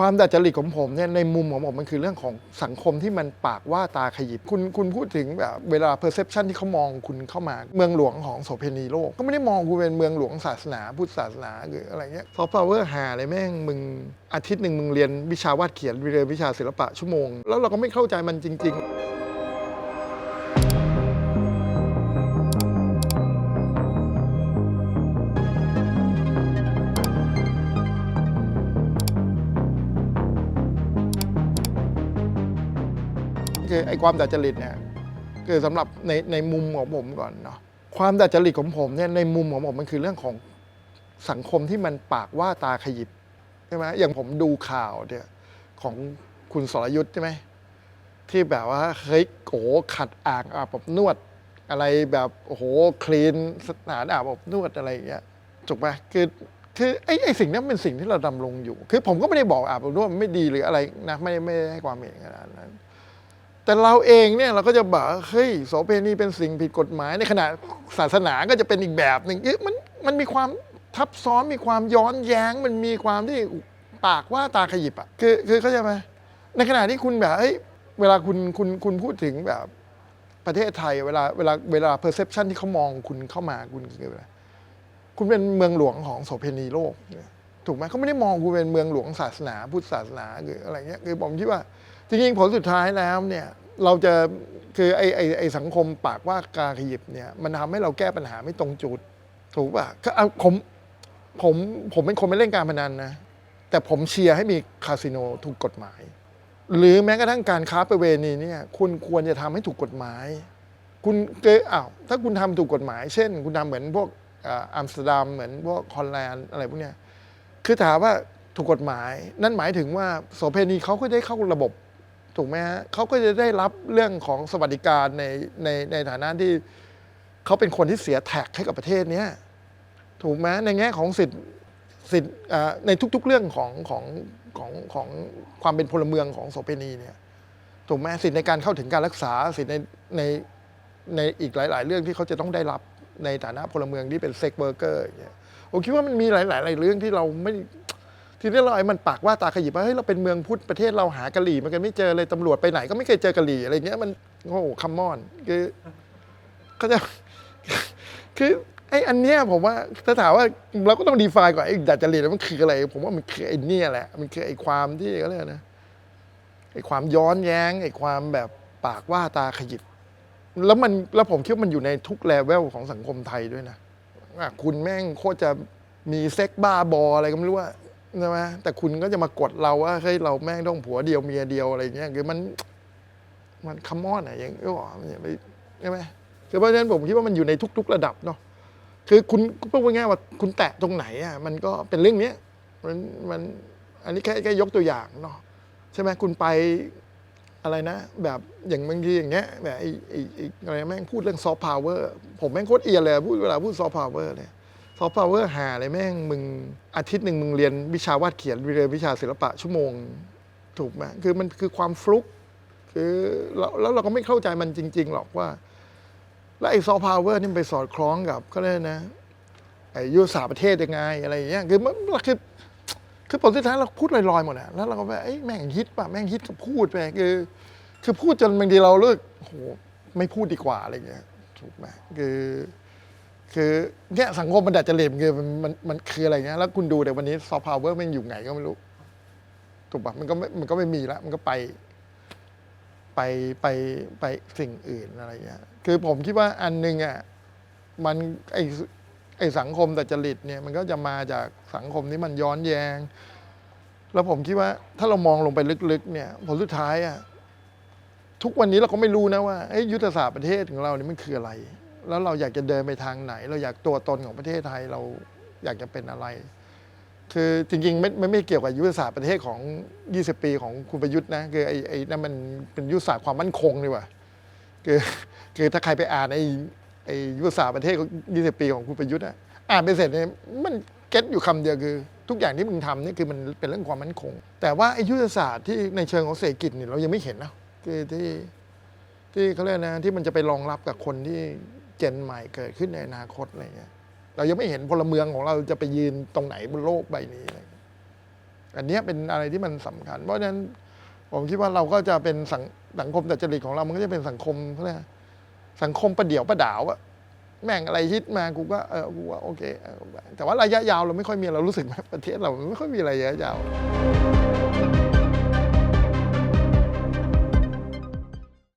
ความดัดจริตของผมเนี่ยในมุมของผมมันคือเรื่องของสังคมที่มันปากว่าตาขยิบคุณคุณพูดถึงแบบเวลา perception ที่เขามองคุณเข้ามา เมืองหลวงของโสเพณีโลกก็ไม่ได้มองคุณเป็นเมืองหลวงศาสนาพุทธศาสนาหรืออะไรเงี้ยซอฟต์พาวเวอร์หาอะไรแม่งมึงอาทิตย์หนึ่งมึงเรียนวิชาวาดเขียนเรียนวิชาศิลปะชั่วโมง แล้วเราก็ไม่เข้าใจมันจริง ๆ คือไอ้ความดัดจริตเนี่ยคือสำหรับในในมุมของผมก่อนเนาะความดัดจริตของผมเนี่ยในมุมของผมมันคือเรื่องของสังคมที่มันปากว่าตาขยิบใช่ไหมอย่างผมดูข่าวเนี่ยของคุณสรยุทธ์ใช่ไหมที่แบบว่าเฮ้ยโอ้ขัดอ่างอาบอบนวด อะไรแบบโอ้โหคลีนสถานอาบอบนวดอะไรอย่างเงี้ยถูกไหมคือคือไอ้ไอ้สิ่งนั้นเป็นสิ่งที่เราดำรงอยู่ คือผมก็ไม่ได้บอกอาบอบนวดไม่ดีหรืออะไรนะไม่ได้ไม่ได้ให้ความเห็นขนาดนั้น แต่เราเองเนี่ยเราก็จะบอกเฮ้ยโสเภณีเป็นสิ่งผิดกฎหมาย ในขณะศาสนาก็จะเป็นอีกแบบหนึ่งเอ๊ะมันมันมีความทับซ้อนมีความย้อนแย้ง มันมีความที่ปากว่าตาขยิบอะคือคือเข้าใจไหมในขณะที่คุณแบบเฮ้ยเวลาคุณคุณคุณพูดถึงแบบประเทศไทย เวลาเวลาเวลา perception ที่เขามองคุณเข้ามาคุณคืออะไรคุณเป็นเมืองหลวงของโสเภณีโลกถูกไหมเขาไม่ได้มองคุณเป็นเมืองหลวงศาสนา พุทธศาสนาหรืออะไรเงี้ยคือผมคิดว่า จริงๆผลสุดท้ายแล้วเนี่ยเราจะคือไอ้ไอ้ไอ้สังคมปากว่ากาขยิบเนี่ยมันทำให้เราแก้ปัญหาไม่ตรงจุด ถูกป่ะก็เอาผมผมผมเป็นคนไม่เล่นการพนันนะ แต่ผมเชียร์ให้มีคาสิโนถูกกฎหมาย หรือแม้กระทั่งการค้าประเวณีเนี่ยคุณควรจะทำให้ถูกกฎหมาย คุณเกอ้าวถ้าคุณทำถูกกฎหมาย เช่น คุณทำเหมือนพวกอ่าอัมสเตอร์ดัมเหมือนพวกฮอลแลนด์อะไรพวกเนี้ยคือถามว่าถูกกฎหมาย นั่นหมายถึงว่าโสเภณีเขาก็ได้เข้าระบบ ถูกไหมฮะเขาก็จะได้รับเรื่องของสวัสดิการในในในฐานะที่เขาเป็นคนที่เสียแท็กให้กับประเทศเนี้ยถูกไหมในแง่ของสิทธิสิทธิในทุก ๆ เรื่องของของของของความเป็นพลเมืองของโสเภณีเนี่ยถูกไหมสิทธิในการเข้าถึงการรักษาสิทธิในในในอีกหลาย ๆ เรื่องที่เขาจะต้องได้รับในฐานะพลเมืองที่เป็นเซ็กเบอร์เกอร์อย่างเงี้ยผมคิดว่ามันมีหลาย ๆ เรื่องที่เราไม่ ทีนี้เราไอ้มันปากว่าตาขยิบว่าเฮ้ยเราเป็นเมืองพุทธประเทศเราหากะหรี่มันกันไม่เจอเลยตำรวจไปไหนก็ไม่เคยเจอกะหรี่อะไรเงี้ยมันโอ้โหคัมมอนคือเขาจะคือไอ้อันเนี้ยผมว่าถ้าถามว่าเราก็ต้องดีไฟก่อนไอ้ดัดจริตมันคืออะไร ผมว่ามันคือไอ้เนี่ยแหละ มันคือไอ้ความที่เขาเรียกนะไอ้ความย้อนแย้ง ไอ้ความแบบปากว่าตาขยิบ แล้วมันแล้วผมคิดว่ามันอยู่ในทุกเลเวลของสังคมไทยด้วยนะะคุณแม่งโคตรจะมีเซ็กบ้าบออะไรก็ไม่รู้ว่า ใช่ไหมแต่คุณก็จะมากดเราว่าเฮ้ยเราแม่งต้องผัวเดียวเมียเดียวอะไรเงี้ยคือมัน มันคัมมอนอะอย่างเออมันอย่าไปใช่ไหมคือเพราะฉะนั้นผมคิดว่ามันอยู่ในทุก ๆ ระดับเนาะคือคุณพูดง่ายๆว่าคุณแตะตรงไหนอะมันก็เป็นเรื่องเนี้ยมันมันอันนี้แค่แค่ยกตัวอย่างเนาะใช่ไหมคุณไปอะไรนะ แบบอย่างบางทีอย่างเงี้ยแบบไอ้ไอ้ไอ้อะไรแม่งพูดเรื่องซอฟต์พาวเวอร์ผมแม่งโคตรเอียนเลยพูดเวลาพูดซอฟต์พาวเวอร์เนี่ย ซอฟต์พาวเวอร์หาอะไรแม่งมึงอาทิตย์หนึ่งมึงเรียนวิชาวาดเขียนเรียนวิชาศิลปะชั่วโมงถูกไหมคือมันคือความฟลุกคือแล้วเราก็ไม่เข้าใจมันจริง ๆ หรอกว่า แล้วไอ้ซอฟต์พาวเวอร์นี่ไปสอดคล้องกับก็เลยนะไอ้ยุทธศาสตร์ประเทศยังไงอะไรอย่างเงี้ยคือมันคือคือผลสุดท้ายเราพูดลอยๆหมดอะแล้วเราก็แบบไอ้แม่งฮิตป่ะแม่งฮิตก็พูดไปคือ คือพูดจนบางทีเราเลิกโหไม่พูดดีกว่าอะไรเงี้ยถูกไหมคือ คือเนี่ยสังคมมันดัดจริตคือมันมันมันคืออะไรเงี้ยแล้วคุณดูเดี๋ยววันนี้ซอฟต์พาวเวอร์มันอยู่ไหนก็ไม่รู้ ถูกปะมันก็ไม่มันก็ไม่มีแล้วมันก็ไป ไปไปไปสิ่งอื่นอะไรเงี้ยคือผมคิดว่าอันหนึงอะมันไอไอสังคมดัดจริตเนี่ยมันก็จะมาจากสังคมที่มันย้อนแยง แล้วผมคิดว่าถ้าเรามองลงไปลึกๆ เนี่ยผลสุดท้ายอะทุกวันนี้เราก็ไม่รู้นะว่าเอ้ยยุทธศาสตร์ประเทศของเราเนี่ยมันคืออะไร แล้วเราอยากจะเดินไปทางไหน เราอยากตัวตนของประเทศไทยเราอยากจะเป็นอะไร คือจริงๆไม่ไม่ไม่เกี่ยวกับยุทธศาสตร์ประเทศของ 20 ปีของคุณประยุทธ์นะคือไอ้ไอ้นั่นมันเป็นยุทธศาสตร์ความมั่นคงนี่ว่าคือคือถ้าใครไปอ่านไอ้ไอ้ยุทธศาสตร์ประเทศของ 20 ปีของคุณประยุทธ์อะอ่านไปเสร็จเนี่ยมันเก็ตอยู่คำเดียวคือ ทุกอย่างที่มึงทำนี่คือมันเป็นเรื่องความมั่นคง แต่ว่าไอ้ยุทธศาสตร์ที่ในเชิงของเศรษฐกิจเนี่ยเรายังไม่เห็นนะคือที่ที่เขาเรียกนะที่มันจะไปรองรับกับคนที่ จนใหม่เกิดขึ้นในอนาคตอะไรเงี้ยเรายังไม่เห็นพลเมืองของเราจะไปยืนตรงไหนบนโลกใบนี้อะไรเงี้ยอันเนี้ยเป็นอะไรที่มันสำคัญ เพราะฉะนั้นผมคิดว่าเราก็จะเป็นสังสังคมแต่จริตของเรา มันก็จะเป็นสังคมเขาเรียกอะไรสังคมประเดี่ยวประดาวอะแม่งอะไรฮิตมากูก็เออกูว่าโอเค แต่ว่าระยะยาวเราไม่ค่อยมีเรารู้สึกไหมประเทศเราไม่ค่อยมีระยะยาว